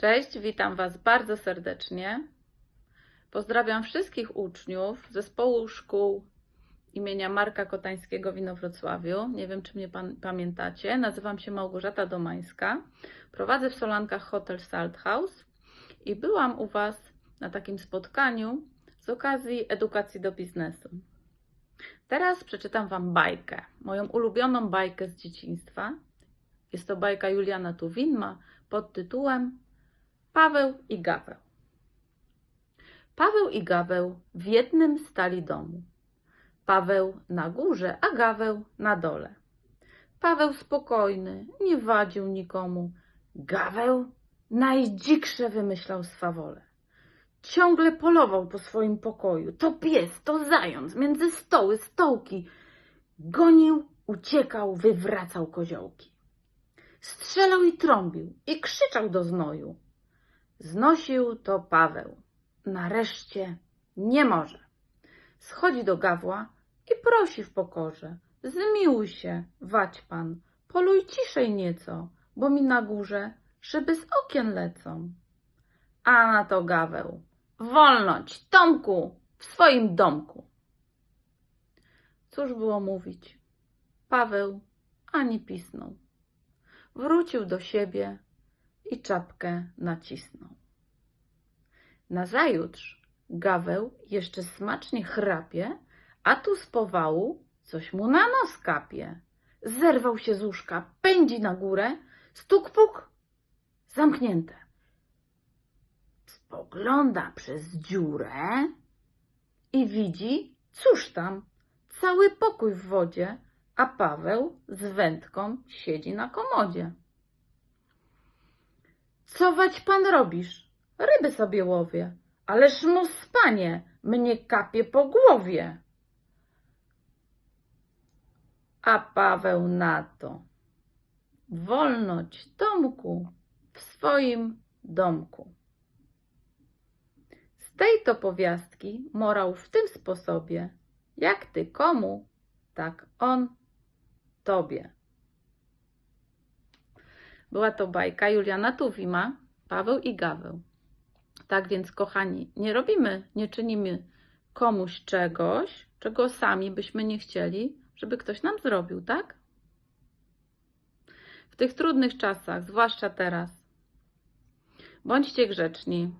Cześć, witam Was bardzo serdecznie. Pozdrawiam wszystkich uczniów zespołu szkół imienia Marka Kotańskiego w Inowrocławiu. Nie wiem, czy mnie pan, pamiętacie. Nazywam się Małgorzata Domańska. Prowadzę w Solankach hotel Salt House i byłam u Was na takim spotkaniu z okazji edukacji do biznesu. Teraz przeczytam Wam bajkę, moją ulubioną bajkę z dzieciństwa. Jest to bajka Juliana Tuwinma pod tytułem Paweł i Gaweł. Paweł i Gaweł w jednym stali domu. Paweł na górze, a Gaweł na dole. Paweł spokojny, nie wadził nikomu. Gaweł najdziksze wymyślał swawole. Ciągle polował po swoim pokoju. To pies, to zając, między stoły, stołki. Gonił, uciekał, wywracał koziołki. Strzelał i trąbił i krzyczał do znoju. Znosił to Paweł. Nareszcie nie może. Schodzi do gawła i prosi w pokorze. Zmiłuj się, wać pan, poluj ciszej nieco, bo mi na górze szyby z okien lecą. A na to gaweł. Wolność, Tomku, w swoim domku. Cóż było mówić? Paweł ani pisnął. Wrócił do siebie i czapkę nacisnął. Nazajutrz Gaweł jeszcze smacznie chrapie, a tu z powału coś mu na nos kapie. Zerwał się z łóżka, pędzi na górę, stuk puk, zamknięte. Spogląda przez dziurę i widzi, cóż tam, cały pokój w wodzie, a Paweł z wędką siedzi na komodzie. Co wać pan robisz? Ryby sobie łowię. Ależ mu panie, mnie kapie po głowie. A Paweł na to. Wolność, Tomku, w swoim domku. Z tej to powiastki morał w tym sposobie, jak ty komu, tak on tobie. Była to bajka Juliana Tuwima, Paweł i Gaweł. Tak więc, kochani, nie robimy, nie czynimy komuś czegoś, czego sami byśmy nie chcieli, żeby ktoś nam zrobił, tak? W tych trudnych czasach, zwłaszcza teraz, bądźcie grzeczni.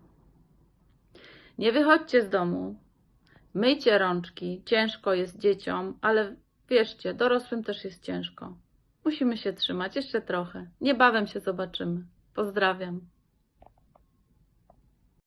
Nie wychodźcie z domu. Myjcie rączki. Ciężko jest dzieciom, ale wierzcie, dorosłym też jest ciężko. Musimy się trzymać jeszcze trochę. Niebawem się zobaczymy. Pozdrawiam.